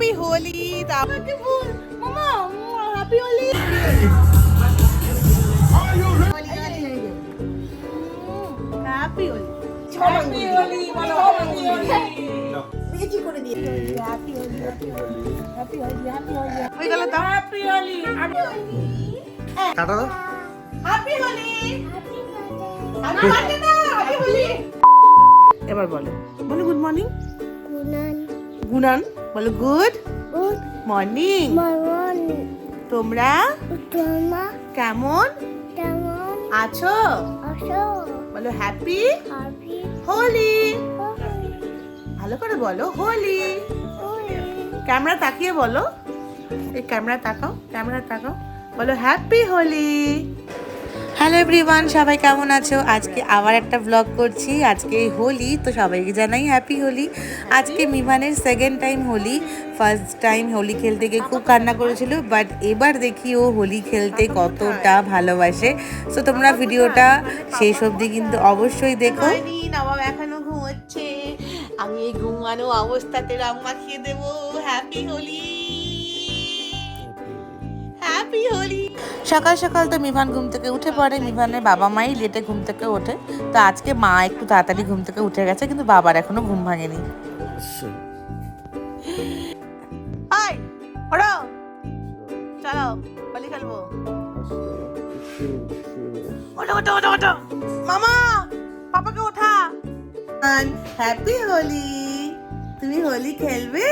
Happy Holi মামা happy Holi happy Holi happy Holi বেশি করে দিয়ে। Happy Holi happy Holi happy Holi হয়ে গেল তো। হ্যাপি হোলি কাটো হ্যাপি হোলি হ্যাপি বার্থডে না হ্যাপি হোলি এবার বলো। বলো গুড মর্নিং Gunan. গুনান বলো গুড মর্নিং. তোমরা. কেমন. আছো. বলো হ্যাপি. হোলি ভালো করে বলো হোলি. ক্যামেরা তাকিয়ে বলো এই ক্যামেরা তাকাও ক্যামেরা তাকাও বলো হ্যাপি হোলি হ্যালো এভরিওয়ান, সবাই কেমন আছো? আজকে আবার একটা ব্লগ করছি। আজকে হোলি, তো সবাইকে জানাই হ্যাপি হোলি। আজকে মিভানের second time Holi. First time Holi খেলতে গিয়ে খুব কান্না করেছিল বাট এবার দেখি ও হোলি খেলতে কতটা ভালোবাসে। সো তোমরা ভিডিওটা শেষ অবধি কিন্তু অবশ্যই দেখো। নবাব এখনও ঘুমোচ্ছে। আমি এই ঘুমানো অবস্থাতে রং মাখিয়ে দেবো। হ্যাপি হোলি! হ্যাপি হোলি সকাল সকাল তো মিভান ঘুম থেকে উঠে পড়ে। মিভানের বাবা মাই লেটে ঘুম থেকে ওঠে। তো আজকে মা একটু তাড়াতাড়ি ঘুম থেকে উঠে গেছে কিন্তু বাবার এখনও ঘুম ভাঙেনি। হাই ওড়ো চলো হোলি খেলব। ওঠো ওঠো ওঠো ওঠো। মামা পাপাকে ওঠা। হ্যাপি হোলি তুমি হোলি খেলবে?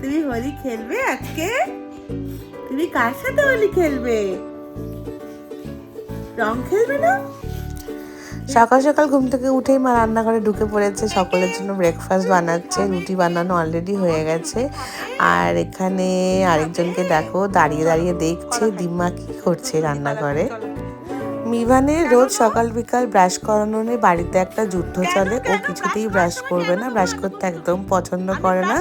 তুমি হোলি খেলবে আজকে? তুমি কার সাথে হোলি খেলবে? রং খেলবে না? সকাল সকাল ঘুম থেকে উঠেই মা রান্নাঘরে ঢুকে পড়েছে, সকলের জন্য ব্রেকফাস্ট বানাচ্ছে, রুটি বানানো অলরেডি হয়ে গেছে। আর এখানে আরেকজনকে দেখো, দাঁড়িয়ে দাঁড়িয়ে দেখছে, দিম্মা কি করছে রান্নাঘরে। মিভানের রোজ সকাল বিকাল ব্রাশ করানো নিয়ে বাড়িতে একটা যুদ্ধ চলে। ও কিছুতেই ব্রাশ করবে না ব্রাশ করতে একদম পছন্দ করে না।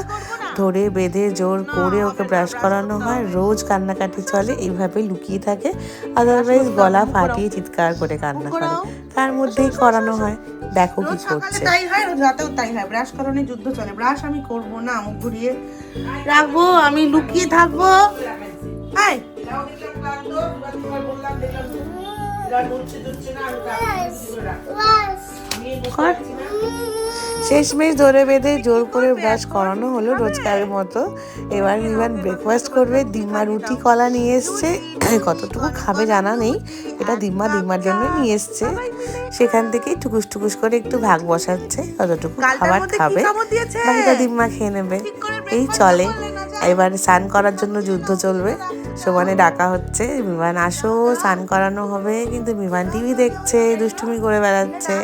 ধরে বেঁধে জোর করে ওকে ব্রাশ করানো হয়। রোজ কান্নাকাটি চলে এইভাবে লুকিয়ে থাকে। আদারওয়াইজ গলা ফাটিয়ে চিৎকার করে কান্না করে। তার মধ্যেই করানো হয়। দেখো কি করছে। তাই হয় রাতেও তাই হয়। ব্রাশ করানো যুদ্ধ চলে। ব্রাশ আমি করব না মুখ ঘুরিয়ে রাখব আমি লুকিয়ে থাকব। আয়। শেষমেশ ধরে বেঁধে জোর করে ব্রাশ করানো হলো রোজকারের মতো। এবার মিভান ব্রেকফাস্ট করবে। দিম্মা রুটি কলা নিয়ে এসছে। কতটুকু খাবে জানা নেই। এটা দিম্মা দিম্মার জন্য নিয়ে এসছে। সেখান থেকেই টুকুস টুকুস করে একটু ভাগ বসাচ্ছে। কতটুকু খাবার খাবে। বাকিটা দিম্মা খেয়ে নেবে। এই চলে। এবার স্নান করার জন্য যুদ্ধ চলবে। সমানে ডাকা হচ্ছে, বিমান আসো, স্নান করানো হবে, কিন্তু বিমান টিভি দেখছে, দুষ্টুমি করে বেড়াচ্ছে।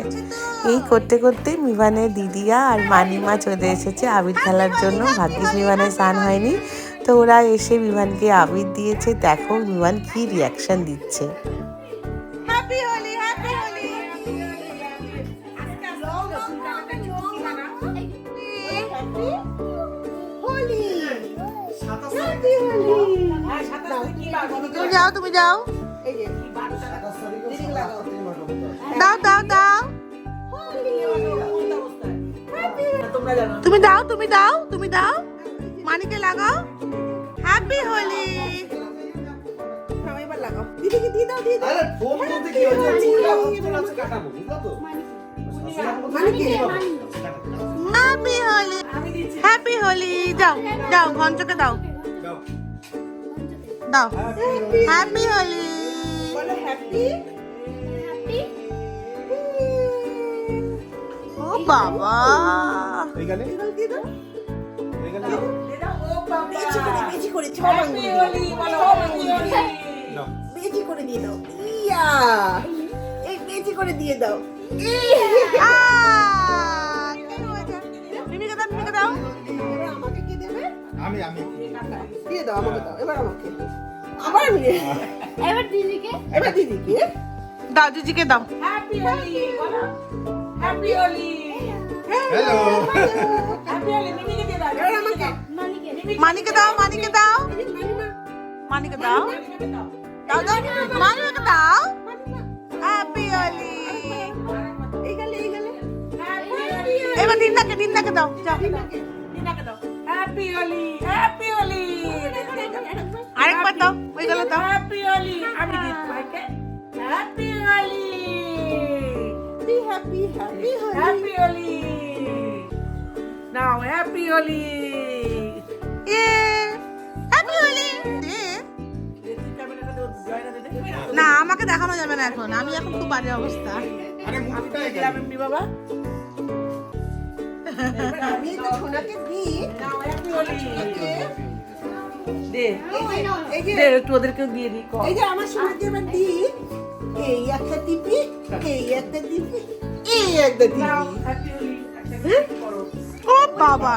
এই করতে করতে বিমানের দিদিয়া আর মানিমা চলে এসেছে আবির খেলার জন্য। ভাগ্যিস মিভানের স্নান হয়নি, তো ওরা এসে বিমানকে আবির দিয়েছে। দেখো বিমান কি রিয়াকশন দিচ্ছে। তুমি যাও তুমি যাও। দাও দাও দাও। তুমি দাও তুমি দাও তুমি দাও। মানিকে লাগাও। হ্যাপি হোলি হ্যাপি হোলি যাও যাও ঘঞ্চকে দাও। দাও। হ্যাপি হোলি ও বাবা। করে দিয়ে। দাও। ইয়া! এই করে দিয়ে দাও। আমি আমি। দিয়ে দাও আমাকে দাও। এবার আমাকে আবার আমি এবার দিদিকে? এবার দিদিকে? দাও দিদিকে দাও। হ্যাপি হোলি বলো। Happy Holi hello happy Holi মিমিকে দিয়ে দাও। এবার আমাকে। মানিকে। মানিকে দাও মানিকে দাও। মানিকে দাও। দাও। দাও মানিকে দাও। হ্যাপি হোলি এই গেলে এই গেলে। এবার দিন্দাকে দিন্দাকে দাও। যাও দাও হ্যাপি হোলি হ্যাপি হোলি আরেকবার দাও ওই গেলে দাও। হ্যাপি হোলি আমি দিই তোমাকে happy Holi be happy happy Holi happy Holi now happy Holi এ হ্যাপি হোলি না আমাকে দেখানো যাবে না এখন। আমি এখন খুব বাজে অবস্থা। আরে মুখটা বাবা? আমি তো সোনাকে দিই। নাও। দে দে একটু ওদেরকেও দিয়ে দিই এই যে আমার সোনাকে এবার দিই। এই একটা এই একটা এই একটা। ও বাবা।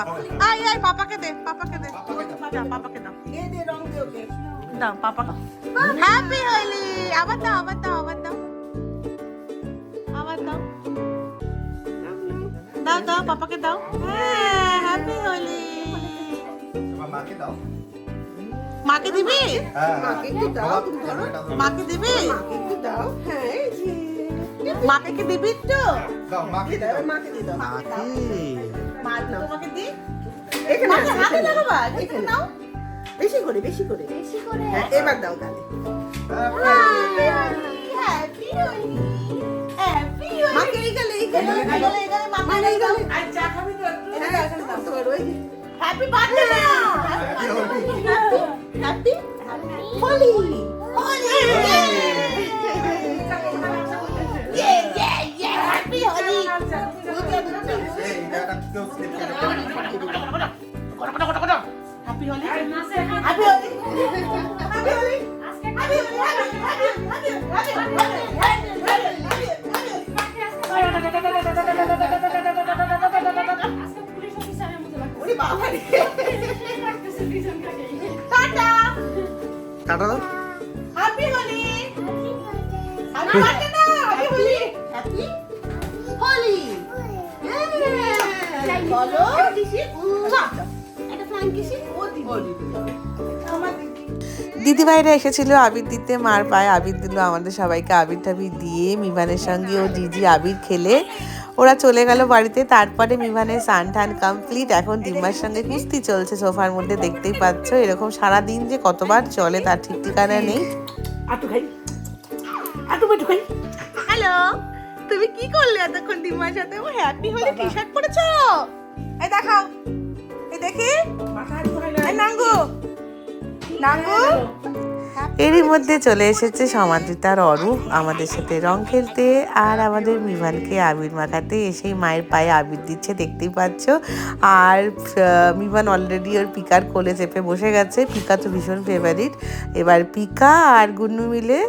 আই আই পাপাকে দে পাপাকে দে। দাও। পাপাকে দাও। দে দে রং দে ওকে দাও পাপা হ্যাপি হোলি আবার দাও আবার দাও। দাও দাও পাপাকে দাও। হ্যাঁ হ্যাপি হোলি মাকে দাও। মাকে দিবি? হ্যাঁ মাকে একটু দাও মাকে দিবি? মাকে একটু দাও। হ্যাঁ মাকে কি দিবি তো দাও মাকে দাও। দাও মাকে দিয়ে দাও। মা তোমাকে দি? এখানে মাকে হাতে। দেখো এখানে। নাও বেশি করে বেশি করে। বেশি করে। হ্যাঁ এবার দাও তাহলে। হ্যাপি হোলি মাকে এই গেলে এই গেলে এই গেলে এই গেলে মাকে এই গেলে আর চা খাবি তো একটু হ্যাঁ এখানে দাও তোমার ওই happy birthday happy happy Holi Holi ইয়ে ইয়ে ইয়ে happy Holi happy Holi happy Holi tata দাও। Happy Holi happy Holi happy Holi বলো দিদি দিদিভাইরা এসেছিল আবির দিতে মার পায়ে আবির দিল আমাদের সবাইকে। আবির টাবির দিয়ে মিমানের সঙ্গে ও জিজি আবির খেলে ওরা চলে গেল বাড়িতে তারপরে মিভানের সান টান কমপ্লিট এখন ডিম্মার সঙ্গে কুস্তি চলছে সোফার মধ্যে দেখতেই পাচ্ছ। এরকম সারা দিন যে কতবার চলে তার ঠিক ঠিকানা নেই। হ্যালো তুমি কি করলে এতক্ষণ ডিম্মার সাথে? ও হ্যাপি হোলি টি শার্ট পরেছো? এই দেখাও। এই দেখি। নাঙ্গু। নাঙ্গু? এরই মধ্যে চলে এসেছে সমাদ্রিতার অরূপ আমাদের সাথে রং খেলতে আর আমাদের মিভানকে আবির মাখাতে এসেই মায়ের পায়ে আবির দিচ্ছে দেখতেই পাচ্ছ। আর মিভান অলরেডি ওর পিকার কোলে চেপে বসে গেছে। পিকা তো ভীষণ ফেভারিট এবার পিকা আর গুন্নু মিলে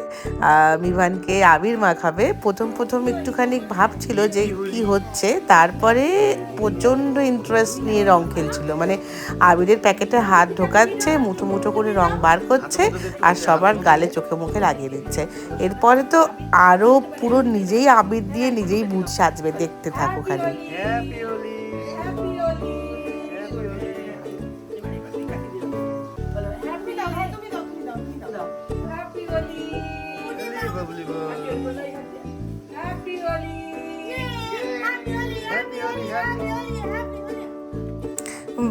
আহ, মিভানকে আবির মাখাবে। প্রথম প্রথম একটুখানি ভাবছিল যে কি হচ্ছে। তারপরে প্রচণ্ড ইন্টারেস্ট নিয়ে রং খেলছিল। মানে আবিরের প্যাকেটে হাত ঢোকাচ্ছে মুঠো মুঠো করে রং বার করছে। আর আর সবার গালে চোখে মুখে লাগিয়ে দিচ্ছে। এরপরে তো আরও পুরো নিজেই আবির দিয়ে নিজেই বুঝ সাজবে, দেখতে থাকো খালি।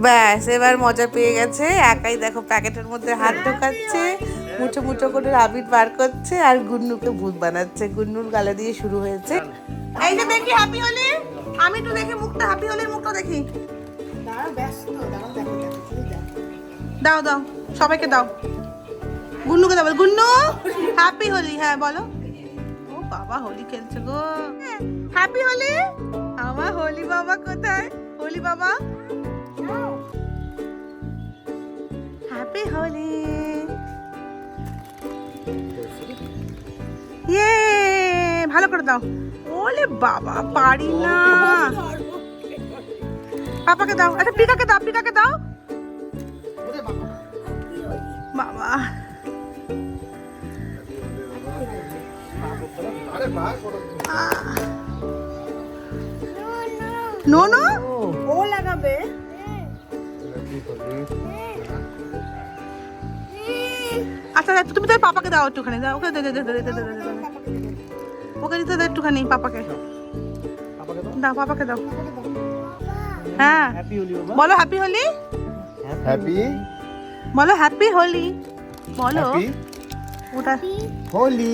ব্যাস, এবার মজা পেয়ে গেছে। একাই দেখো প্যাকেটের মধ্যে হাত ঢোকাচ্ছে। মুঠো মুঠো করে আবির বার করছে আর গুন্নুকে ভূত বানাচ্ছে। গুন্নুর গালা দিয়ে শুরু হয়েছে। এই যে দেখি হ্যাপি হোলি। আমি তো দেখি মুখটা হ্যাপি হোলির মুখটা দেখি। দাও দাও সবাইকে দাও। গুন্নুকে দাও গুন্নু হ্যাপি হোলি হ্যাঁ বলো। ও বাবা হোলি খেলছে গো। হ্যাপি হোলি? আমার হোলি বাবা কোথায়? হোলি বাবা? হ্যাপি হোলি। ভালো করে দাও। ওলে বাবা পারি না। পাপাকে দাও আচ্ছা প্রিকাকে দাও প্রিকাকে দাও। বাবা। নো নো ও লাগাবে। আচ্ছা, আচ্ছা তুমি তার পাপাকে দাও একটুখানি। দাও, ওকে দে দে দে দে দে দে দে। ওকে দিতে দে একটুখানি পাপাকে। দাও। পাপাকে দাও। হ্যাঁ। বলো হ্যাপি হোলি হ্যাপি বলো হ্যাপি হোলি বলো। ওটা। Holi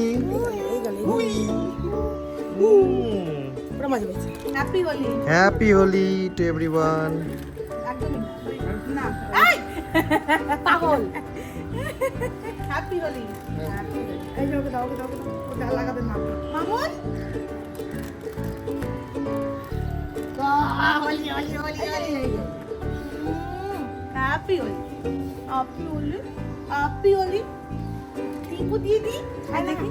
happy Holi happy Holi to everyone না। পাগল। হ্যাপি হোলি এই যে ওকে দাও ওকে দাও ওকে লাগাবে মা Mamun Holi Holi Holi Holi happy Holi happy Holi happy Holi Tipu দিয়ে দি আর দেখি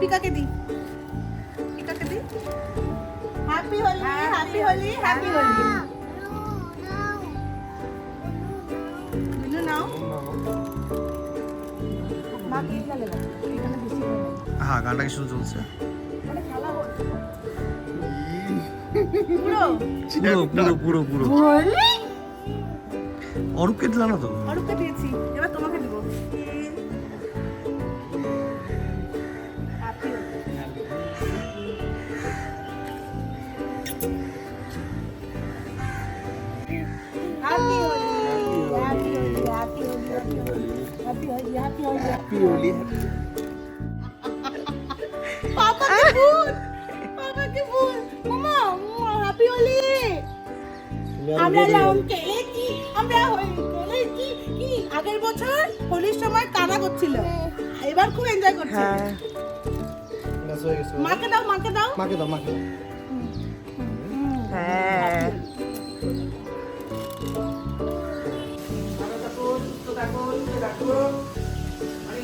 পিকাকে দি পিকাকে দি happy Holi happy Holi happy Holi হয় গানটা কি শুরু চলছে। পুরো? পুরো পুরো পুরো অরূপকে দিলাম না তো? অরূপকে দিয়েছি। এবার happy Holi happy Holi happy Holi পাপাকে ভুল পাপাকে ভুল মামা হ্যাপি হোলি আমরা রং খেলেছি আমরা খেলেছি কি আগের বছর হোলির সময় কানা করছিল। এবার খুব এনজয় করছে। মাকে দাও মাকে দাও। মাকে দাও মাকে দাও। হ্যাঁ।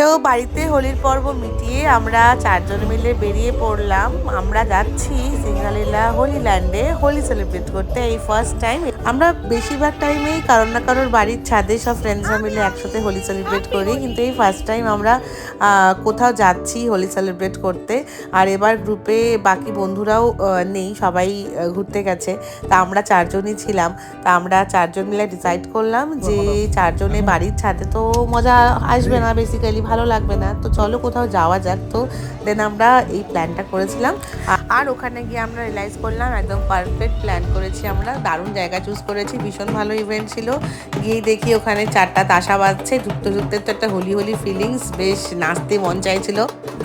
সো বাড়িতে হোলির পর্ব মিটিয়ে আমরা চারজন মিলে বেরিয়ে পড়লাম। আমরা যাচ্ছি সিঙ্গালীলা হোলি ল্যান্ডে হোলি সেলিব্রেট করতে এই ফার্স্ট টাইম আমরা বেশিরভাগ টাইমেই কারোর না কারোর বাড়ির ছাদে সব ফ্রেন্ডসরা মিলে একসাথে হোলি সেলিব্রেট করি। কিন্তু এই ফার্স্ট টাইম আমরা কোথাও যাচ্ছি হোলি সেলিব্রেট করতে। আর এবার গ্রুপে বাকি বন্ধুরাও নেই, সবাই ঘুরতে গেছে। তা আমরা চারজনই ছিলাম। তা আমরা চারজন মিলে ডিসাইড করলাম যে চারজনে বাড়ির ছাদে তো মজা আসবে না বেসিক্যালি ভালো লাগবে না। তো চলো কোথাও যাওয়া যাক। তো দেন আমরা এই প্ল্যানটা করেছিলাম। আর ওখানে গিয়ে আমরা রিয়েলাইজ করলাম, একদম পারফেক্ট প্ল্যান করেছি আমরা। দারুণ জায়গা চুজ করেছি, ভীষণ ভালো ইভেন্ট ছিল। গিয়ে দেখি ওখানে চারটা তাসা বাজছে ঢুকতে ঢুকতে তো একটা হোলি হোলি ফিলিংস বেশ নাচতে মন চাইছিল।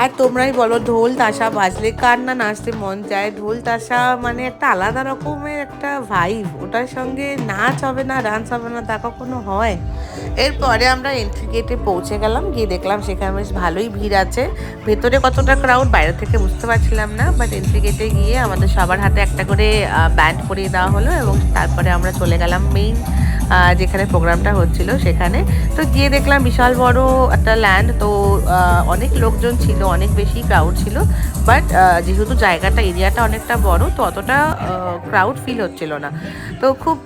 আর তোমরাই বলো, ঢোল তাসা বাজলে কার না নাচতে মন চায়? ঢোল তাসা মানে একটা আলাদা রকমের একটা ভাইব ওটার সঙ্গে নাচ হবে না ডান্স হবে না, তা কখনো হয়? এরপরে আমরা এন্ট্রি গেটে পৌঁছে গেলাম, গিয়ে দেখলাম সেখানে বেশ ভালোই ভিড় আছে। ভেতরে কতটা ক্রাউড বাইরে থেকে বুঝতে পারছিলাম না বাট এন্ট্রি গেটে গিয়ে আমাদের সবার হাতে একটা করে ব্যান্ড পরিয়ে দেওয়া হলো এবং তারপরে আমরা চলে গেলাম মেইন যেখানে প্রোগ্রামটা হচ্ছিল সেখানে। তো গিয়ে দেখলাম বিশাল বড় একটা ল্যান্ড তো অনেক লোকজন ছিল, অনেক বেশি ক্রাউড ছিল বাট যেহেতু জায়গাটা এরিয়াটা অনেকটা বড়, তো অতটা ক্রাউড ফিল হচ্ছিল না। তো খুব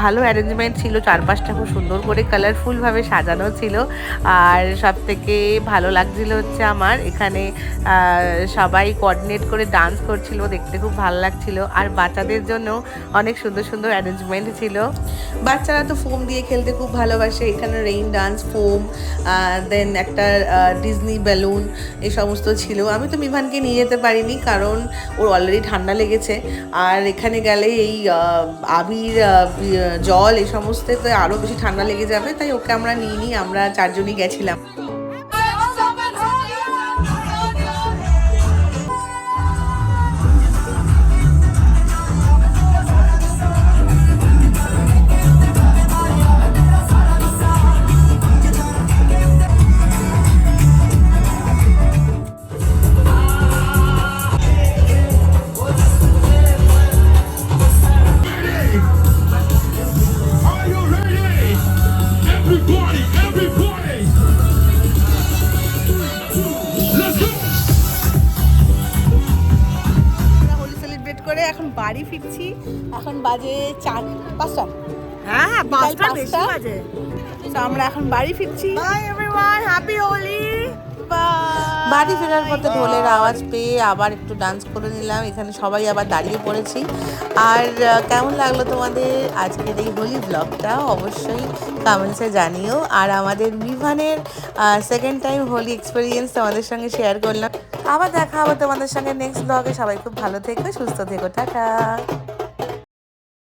ভালো অ্যারেঞ্জমেন্ট ছিল, চারপাশটা খুব সুন্দর করে কালারফুলভাবে সাজানো ছিল, আর সব থেকে ভালো লাগছিল হচ্ছে আমার, এখানে সবাই কোঅর্ডিনেট করে ডান্স করছিল, দেখতে খুব ভালো লাগছিল। আর বাচ্চাদের জন্য অনেক সুন্দর সুন্দর অ্যারেঞ্জমেন্ট ছিল। বাচ্চারা তো ফোম দিয়ে খেলতে খুব ভালোবাসে। এখানে রেইন ডান্স ফোম দেন একটা ডিজনি বেলুন এই সমস্ত ছিল। আমি তো মিভানকে নিয়ে যেতে পারিনি কারণ ওর অলরেডি ঠান্ডা লেগেছে। আর এখানে গেলে এই আবির জল এই সমস্ততে আরও বেশি ঠান্ডা লেগে যাবে। তাই ওকে আমরা নিইনি, আমরা চারজনই গেছিলাম। হ্যাঁ পাঁচটা বেশি বাজে। তো আমরা এখন বাড়ি ফিরছি। Bye everyone happy Holi bye বাড়ি ফেরার পথে ঢোলের আওয়াজ পেয়ে আবার একটু ডান্স করে নিলাম। এখানে সবাই আবার দাঁড়িয়ে পড়েছি। আর কেমন লাগল তোমাদের আজকের এই হোলি ব্লগটা অবশ্যই কমেন্টসে জানিও। আর আমাদের মিভানের সেকেন্ড টাইম হোলি এক্সপিরিয়েন্স তোমাদের সঙ্গে শেয়ার করলাম। আবার দেখা হবে তোমাদের সঙ্গে নেক্সট ব্লগে সবাই খুব ভালো থেকো সুস্থ থেকো। টাটা।